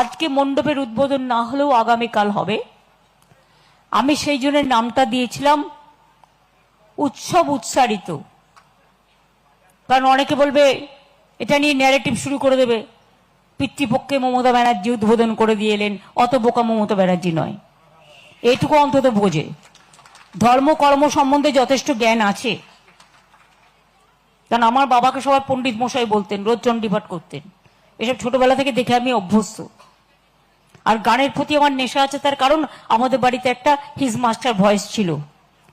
আজকে মণ্ডপের উদ্বোধন না হলেও আগামীকাল হবে। আমি সেই জন্য নামটা দিয়েছিলাম, উৎসব উৎসারিত। কারণ অনেকে বলবে, এটা নিয়ে ন্যারেটিভ শুরু করে দেবে। পিতৃপক্ষে মমতা ব্যানার্জি উদ্বোধন করে দিয়ে এলেন, অত বোকা মমতা ব্যানার্জি নয়। এটুকু অন্তত বোঝে। ধর্ম, কর্ম সম্বন্ধে যথেষ্ট জ্ঞান আছে। কারণ আমার বাবাকে সবাই পণ্ডিত মশাই বলতেন, রোজ চণ্ডীপাঠ করতেন। এসব ছোটবেলা থেকে দেখে আমি অভ্যস্ত। আর গানের প্রতি আমার নেশা আছে তার কারণ আমাদের বাড়িতে একটা হিজ মাস্টার ভয়েস ছিল,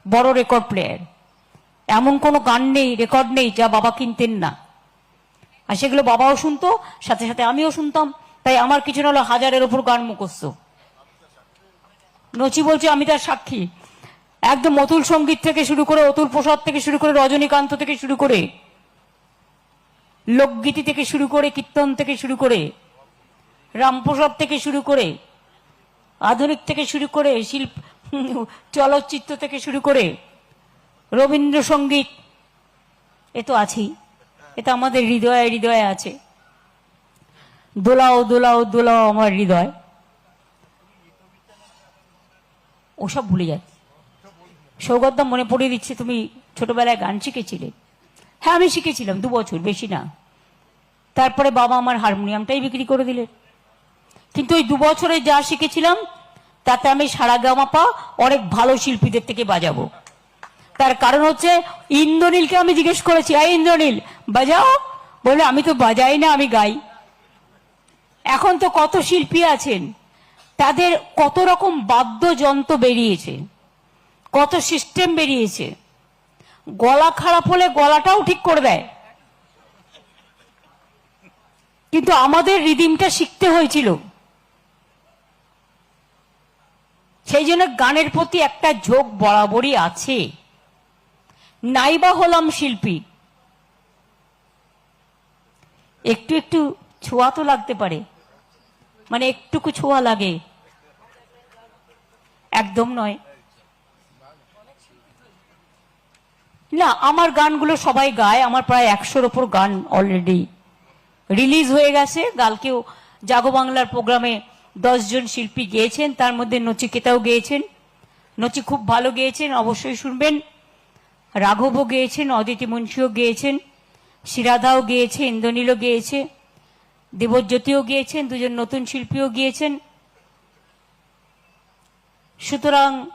বড় রেকর্ড প্লেয়ার এমন কোনো গান নেই রেকর্ড নেই যা বাবা কিনতেন না। আর সেগুলো বাবাও শুনতো, সাথে সাথে আমিও শুনতাম। তাই আমার কিছু না হলো হাজারের ওপর গান মুখস্থ। নচি বলছে আমি তার সাক্ষী। একদম অতুল সংগীত থেকে শুরু করে, অতুল প্রসাদ থেকে শুরু করে, রজনীকান্ত থেকে শুরু করে, লোকগীতি থেকে শুরু করে, কীর্তন থেকে শুরু করে রামপ্রসাদ থেকে শুরু করে, আধুনিক থেকে শুরু করে, শিল্প, চলচ্চিত্র থেকে শুরু করে, রবীন্দ্রসঙ্গীত, এ তো আছেই। এ তো আমাদের হৃদয়ে হৃদয়ে আছে। দোলাও দোলাও দোলাও আমার হৃদয়। ওসব ভুলে যাচ্ছে সৌগতদা মনে পড়িয়ে দিচ্ছে, তুমি ছোটবেলায় গান শিখেছিলে। হ্যাঁ আমি শিখেছিলাম, দু বছর, বেশি না। তারপরে বাবা আমার হারমোনিয়ামটাই বিক্রি করে দিলেন। কিন্তু ওই দু বছরে যা শিখেছিলাম, তাতে আমি সারা গামাপা অনেক ভালো শিল্পীদের থেকে বাজাবো। তার কারণ হচ্ছে ইন্দ্রনীলকে আমি জিজ্ঞেস করেছি, এই ইন্দ্রনীল, বাজাও? বলে আমি তো বাজাই না, আমি গাই। এখন তো কত শিল্পী আছেন, তাদের কত রকম বাদ্যযন্ত্র বেরিয়েছে, কত সিস্টেম বেরিয়েছে। গলা খারাপ হলে গলাটাও ঠিক করে দেয়। কিন্তু আমাদের রিদিমটা শিখতে হয়েছিল। সেই জন্য গানের প্রতি একটা ঝোঁক বরাবরই আছে। নাইবা হলাম শিল্পী। একটু একটু ছোঁয়া তো লাগতে পারে। মানে একটুকু ছোঁয়া লাগে। একদম নয়। না, আমার গানগুলো সবাই গায়। আমার প্রায় একশোর ওপর গান অলরেডি রিলিজ হয়ে গেছে। কালকেও জাগো বাংলার প্রোগ্রামে জন শিল্পী গেয়েছেন, তার মধ্যে নচিকেতাও গেয়েছেন। নচি খুব ভালো গেয়েছেন, অবশ্যই শুনবেন। রাঘবও গেয়েছেন, অদিতি মুন্সিও গেয়েছেন শিরাদাও গেয়েছে, ইন্দ্রনীলও গেয়েছে, দেবজ্যোতিও গিয়েছেন, দুজন নতুন শিল্পীও গিয়েছেন। সুতরাং,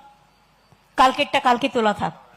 কালকেরটা কালকে তোলা থাক।